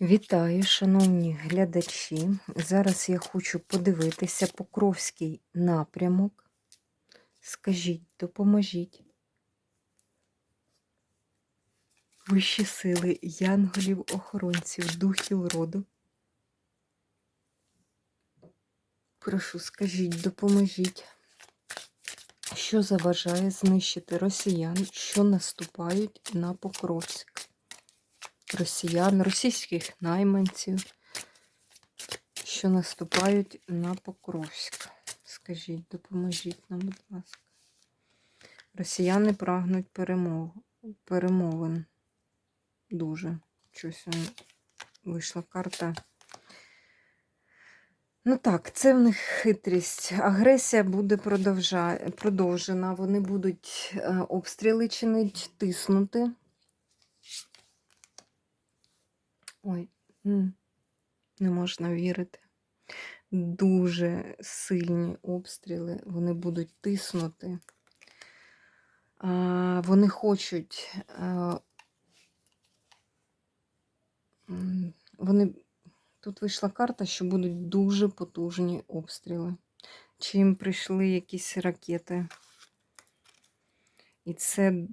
Вітаю, шановні глядачі. Зараз я хочу подивитися Покровський напрямок. Скажіть, допоможіть. Вищі сили янголів, охоронців, духів роду. Прошу, скажіть, допоможіть. Що заважає знищити росіян, що наступають на Покровськ? Росіян, російських найманців, що наступають на Покровськ. Скажіть, допоможіть нам, будь ласка. Росіяни прагнуть перемог, перемовин. Дуже. Щось вийшла карта. Ну так, це в них хитрість. Агресія буде продовжена. Вони будуть е, обстріли чинить, тиснути. Ой, не можна вірити. Дуже сильні обстріли, вони будуть тиснути. Вони хочуть. а, Вони тут вийшла карта, що будуть дуже потужні обстріли. Чи їм прийшли якісь ракети? І це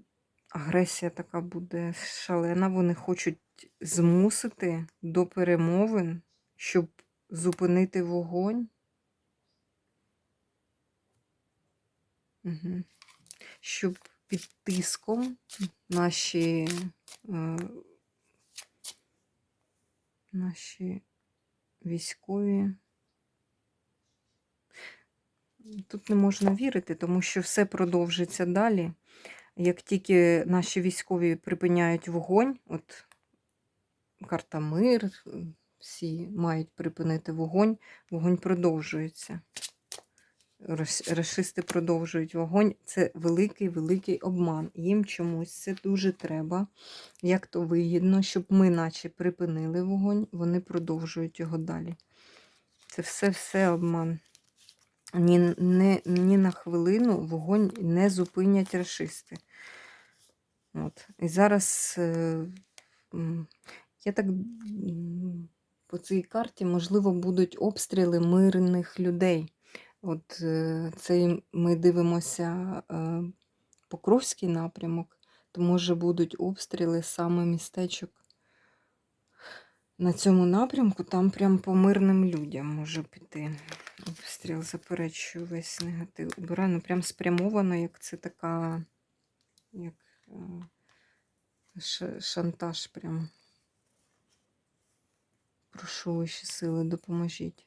агресія така буде шалена. Вони хочуть змусити до перемовин, щоб зупинити вогонь. Щоб під тиском наші, е, наші військові. Тут не можна вірити, тому що все продовжиться далі. Як тільки наші військові припиняють вогонь, от карта мир, всі мають припинити вогонь, вогонь продовжується. Рашисти продовжують вогонь. Це великий-великий обман. Їм чомусь це дуже треба. Як то вигідно, щоб ми, наче, припинили вогонь, вони продовжують його далі. Це все-все обман. Ні, не, ні на хвилину вогонь не зупинять расисти. От. І зараз е, я так по цій карті, можливо, будуть обстріли мирних людей. От е, це ми дивимося е, Покровський напрямок, то може будуть обстріли саме містечок. На цьому напрямку там прям по мирним людям може піти. Обстріл заперечую весь негатив. Убираю, ну прям спрямовано, як це така, як е, шантаж прям. Прошу вищі сили, допоможіть.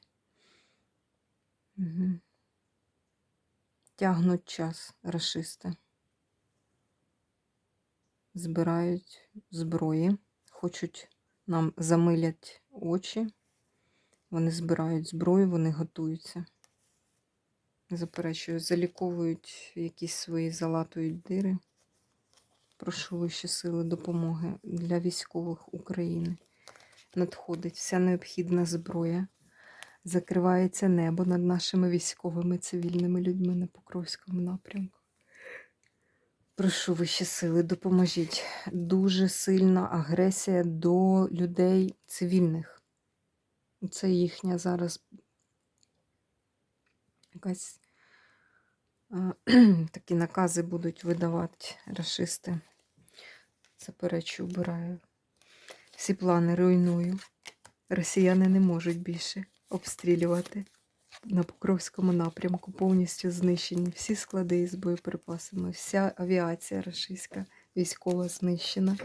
Угу. Тягнуть час расисти. Збирають зброї, хочуть нам замилять очі. Вони збирають зброю, вони готуються. Заперечую, заліковують якісь свої залатують дири. Прошу вищі сили допомоги для військових України надходить вся необхідна зброя. Закривається небо над нашими військовими цивільними людьми на Покровському напрямку. Прошу вищі сили, допоможіть. Дуже сильна агресія до людей цивільних. Це їхня зараз якась такі накази будуть видавати расисти. Заперечу, обираю. Всі плани руйную. Росіяни не можуть більше обстрілювати. На Покровському напрямку повністю знищені всі склади із боєприпасами, вся авіація російська військова знищена.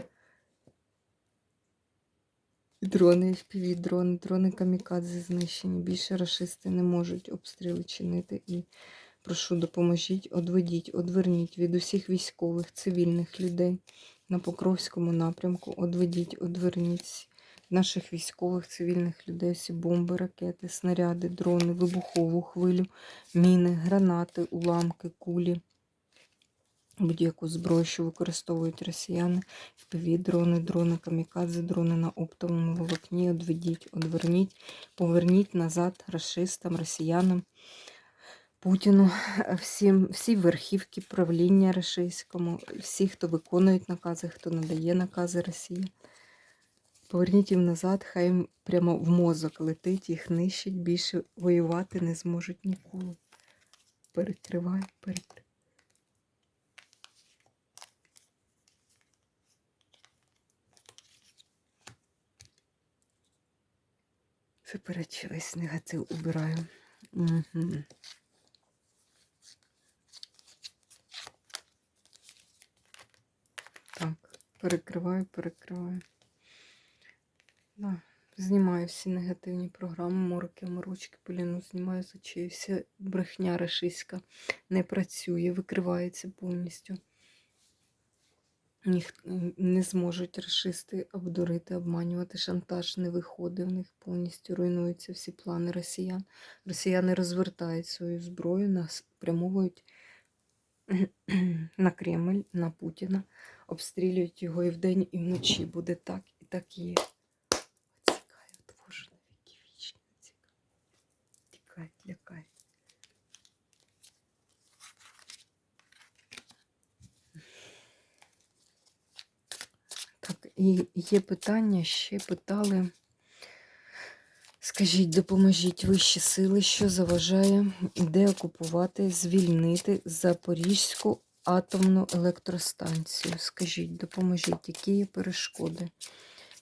Дрони, дрони, дрони камікадзе знищені. Більше расисти не можуть обстріли чинити. І прошу допоможіть, одведіть, одверніть від усіх військових, цивільних людей на Покровському напрямку. Одведіть, одверніть наших військових, цивільних людей, всі бомби, ракети, снаряди, дрони, вибухову хвилю, міни, гранати, уламки, кулі. Будь-яку зброю, що використовують росіяни, впіві дрони, дрони, камікадзе, дрони на оптовому волокні, одведіть, одверніть, поверніть назад расистам, росіянам. Путіну, е, всім, всі верхівки правління російському, всі, хто виконують накази, хто надає накази Росії. Поверніть їм назад, хай їм прямо в мозок летить, їх нищить, більше воювати не зможуть ніколи. Перекривай, перекривай. Заперечилась, негатив убираю. Угу. Так, перекриваю, перекриваю. Да. Знімаю всі негативні програми, мороки, морочки, поліну, знімаю з очей. Вся брехня рашиська не працює, викривається повністю. Ніх не зможуть расисти обдурити, обманювати, шантаж не виходить, в них повністю руйнуються всі плани росіян. Росіяни розвертають свою зброю, нас спрямовують на Кремль, на Путіна, обстрілюють його і вдень, і вночі. Буде так і так є. Цікає, твоже на віки вічні. Тікає, лякає. Так, і є питання, ще питали. Скажіть, допоможіть вищі сили, що заважає деокупувати, звільнити Запорізьку атомну електростанцію. Скажіть, допоможіть, які є перешкоди,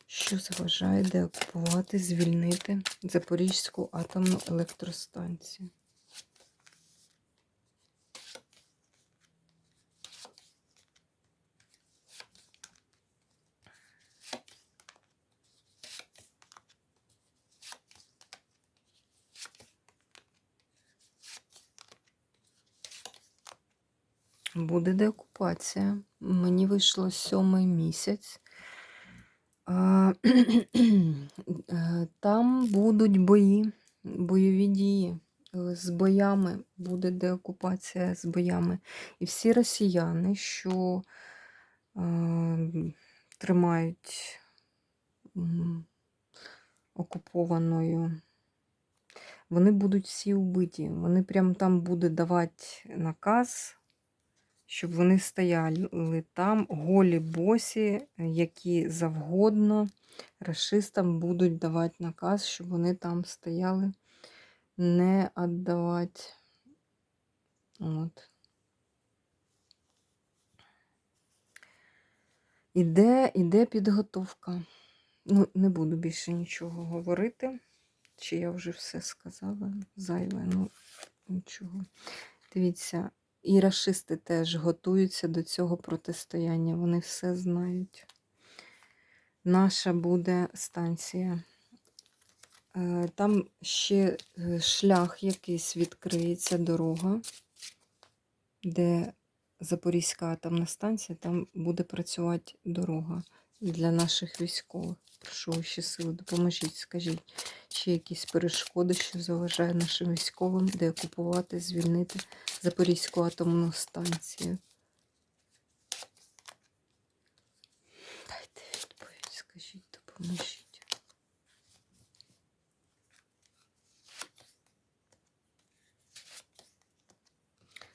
що заважає деокупувати, звільнити Запорізьку атомну електростанцію. Буде деокупація. Мені вийшло сьомий місяць. Е, Там будуть бої, бойові дії. З боями буде деокупація з боями. І всі росіяни, що е, тримають окупованою, вони будуть всі вбиті. Вони прямо там будуть давати наказ щоб вони стояли там, голі босі, які завгодно расистам будуть давати наказ, щоб вони там стояли, не віддавати. От. Іде, іде підготовка. Ну, не буду більше нічого говорити. Чи я вже все сказала? Зайве, ну нічого. Дивіться, і рашисти теж готуються до цього протистояння. Вони все знають. Наша буде станція. Е, Там ще е, шлях якийсь відкриється, дорога, де Запорізька атомна станція, там буде працювати дорога для наших військових. Прошу ще сили, допоможіть, скажіть, чи якісь перешкоди, що заважає нашим військовим деокупувати, звільнити Запорізьку атомну станцію. Дайте відповідь, скажіть, допоможіть.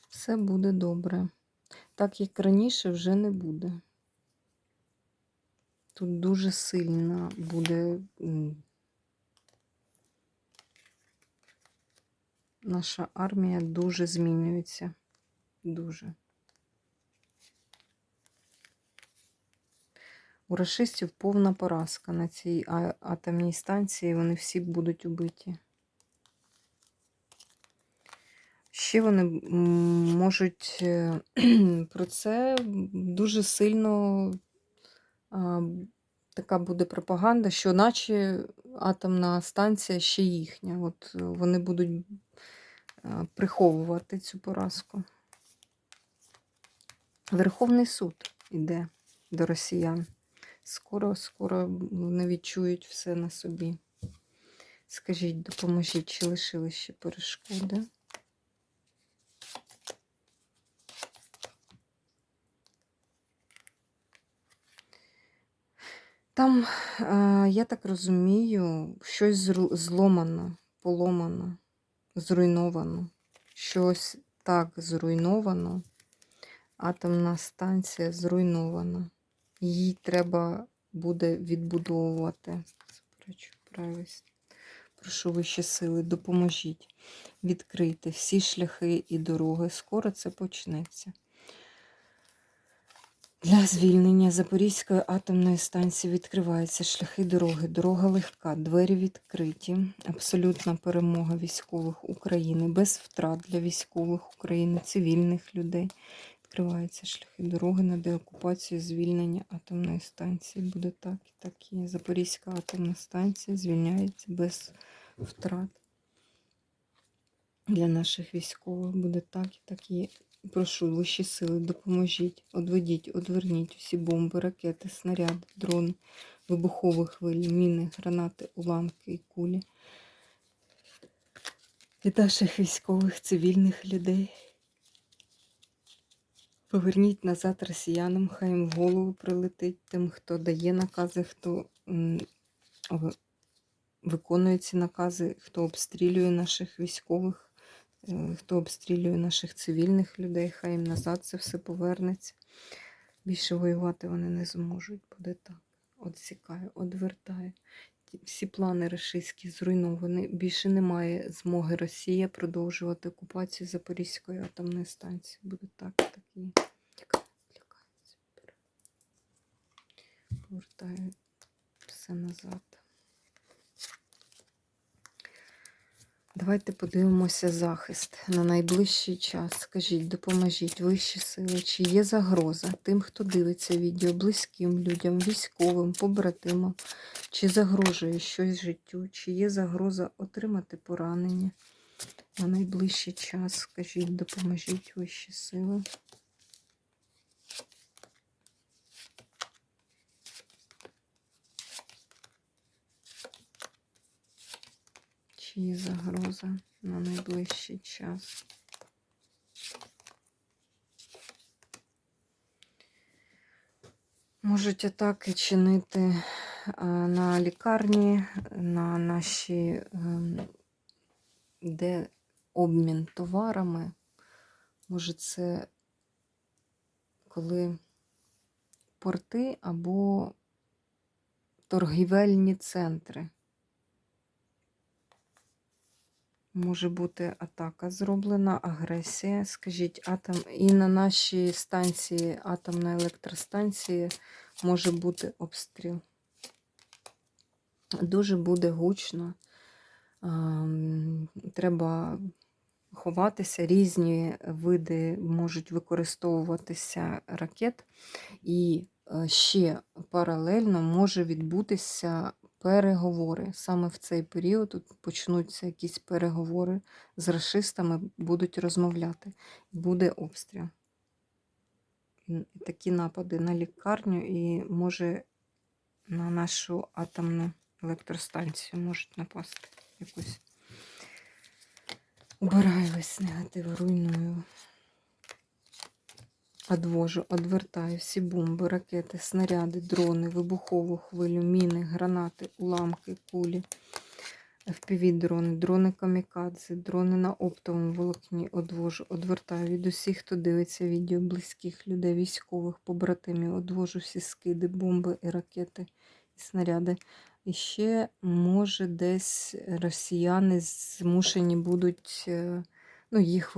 Все буде добре. Так як раніше вже не буде. Тут дуже сильно буде наша армія дуже змінюється. Дуже. У расистів повна поразка на цій атомній станції, вони всі будуть убиті. Ще вони можуть е, про це дуже сильно така буде пропаганда, що наче атомна станція ще їхня. От вони будуть приховувати цю поразку. Верховний суд іде до росіян. Скоро, скоро вони відчують все на собі. Скажіть, допоможіть, чи лишили ще перешкоди? Там, я так розумію, щось зломано, поломано, зруйновано. Щось так зруйновано. Атомна станція зруйнована. Її треба буде відбудовувати. Правильність. Прошу вищі сили, допоможіть відкрити всі шляхи і дороги. Скоро це почнеться. Для звільнення Запорізької атомної станції відкриваються шляхи дороги. Дорога легка, двері відкриті. Абсолютна перемога військових України без втрат для військових України, цивільних людей. Відкриваються шляхи дороги на деокупацію, звільнення атомної станції. Буде так і так є. Запорізька атомна станція звільняється без втрат. Для наших військових буде так і так є. Прошу вищі сили, допоможіть, одведіть, одверніть усі бомби, ракети, снаряди, дрони, вибухові хвилі, міни, гранати, уламки і кулі. Від наших військових цивільних людей. Поверніть назад росіянам, хай їм в голову прилетить тим, хто дає накази, хто виконує ці накази, хто обстрілює наших військових, хто обстрілює наших цивільних людей, хай їм назад це все повернеться. Більше воювати вони не зможуть, буде так. Отсікає, одвертає. Всі плани рашистські зруйновані. Більше немає змоги Росія продовжувати окупацію Запорізької атомної станції. Буде так, так і є. Лякає, лякається. Повертаю все назад. Давайте подивимося захист на найближчий час. Скажіть, допоможіть вищі сили, чи є загроза тим, хто дивиться відео, близьким людям, військовим, побратимам, чи загрожує щось життю, чи є загроза отримати поранення на найближчий час. Скажіть, допоможіть вищі сили. Чи є загроза на найближчий час? Можуть атаки чинити на лікарні, на наші, ем, де обмін товарами. Може, це коли порти або торгівельні центри. Може бути атака зроблена, агресія. Скажіть, атом і на нашій станції, атомна електростанції, може бути обстріл. Дуже буде гучно. Треба ховатися. Різні види можуть використовуватися ракет. І е, ще паралельно може відбутися переговори. Саме в цей період тут почнуться якісь переговори з расистами, будуть розмовляти. Буде обстріл. Такі напади на лікарню і може на нашу атомну електростанцію можуть напасти якусь. Убираю весь негатив, руйную. Одвожу, одвертаю всі бомби, ракети, снаряди, дрони, вибухову хвилю, міни, гранати, уламки, кулі, FPV-дрони, дрони камікадзе, дрони на оптовому волокні одвожу, одвертаю від усіх, хто дивиться відео близьких людей, військових, побратимів, одвожу всі скиди, бомби і ракети і снаряди. І ще, може, десь росіяни змушені будуть, е, ну, їх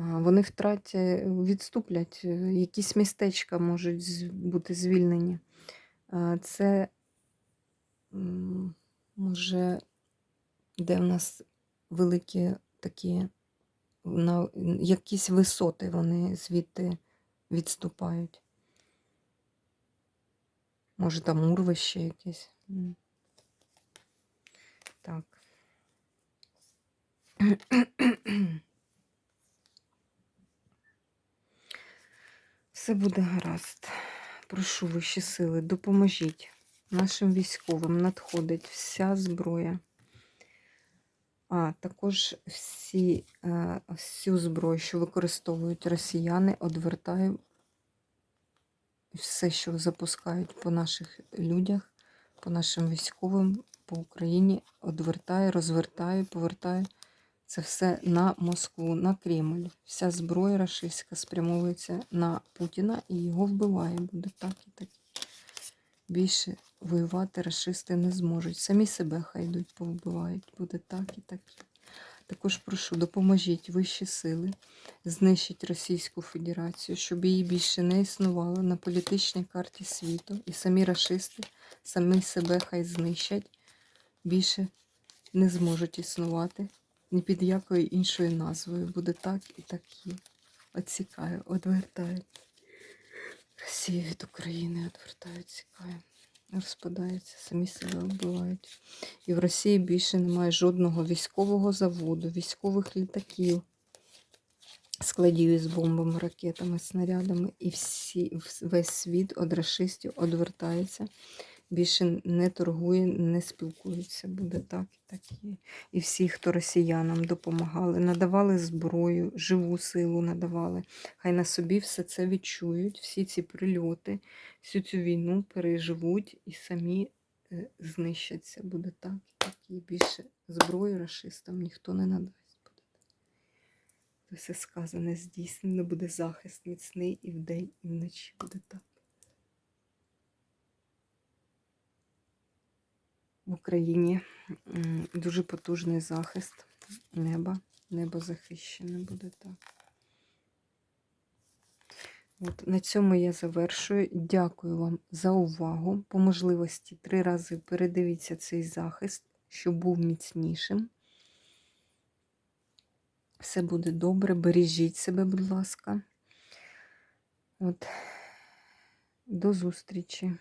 Вони втратять, відступлять, е, якісь містечка можуть бути звільнені. Це може, де в нас великі такі, на якісь висоти вони звідти відступають. Може, там урвище якесь. Так. Все буде гаразд. Прошу вищі сили, допоможіть. Нашим військовим надходить вся зброя. А також всі, е, всю зброю, що використовують росіяни, одвертаю все, що запускають по наших людях, по нашим військовим, по Україні, одвертаю, розвертаю, повертаю. Це все на Москву, на Кремль. Вся зброя рашистська спрямовується на Путіна і його вбиває. Буде так і так. Більше воювати расисти не зможуть. Самі себе хай йдуть, повбивають. Буде так і так. Також прошу, допоможіть вищі сили, знищить Російську Федерацію, щоб її більше не існувало на політичній карті світу. І самі расисти, самі себе хай знищать, більше не зможуть існувати ні під якою іншою назвою. Буде так і так є. Отсікаю, одвертаю. Росію від України відвертаю, цікаю. Розпадаються, самі себе вбивають. І в Росії більше немає жодного військового заводу, військових літаків, складів із бомбами, ракетами, снарядами. І всі, весь світ від расистів одвертається. Більше не торгує, не спілкується. Буде так і так є. І всі, хто росіянам допомагали, надавали зброю, живу силу надавали. Хай на собі все це відчують, всі ці прильоти, всю цю війну переживуть і самі е, знищаться. Буде так і так. І більше зброї расистам ніхто не надасть. Все сказане, здійснено, буде захист міцний і вдень, і вночі. Буде так. В Україні дуже потужний захист неба. Небо захищене буде так. От, на цьому я завершую. Дякую вам за увагу. По можливості три рази передивіться цей захист, щоб був міцнішим. Все буде добре. Бережіть себе, будь ласка. От. До зустрічі.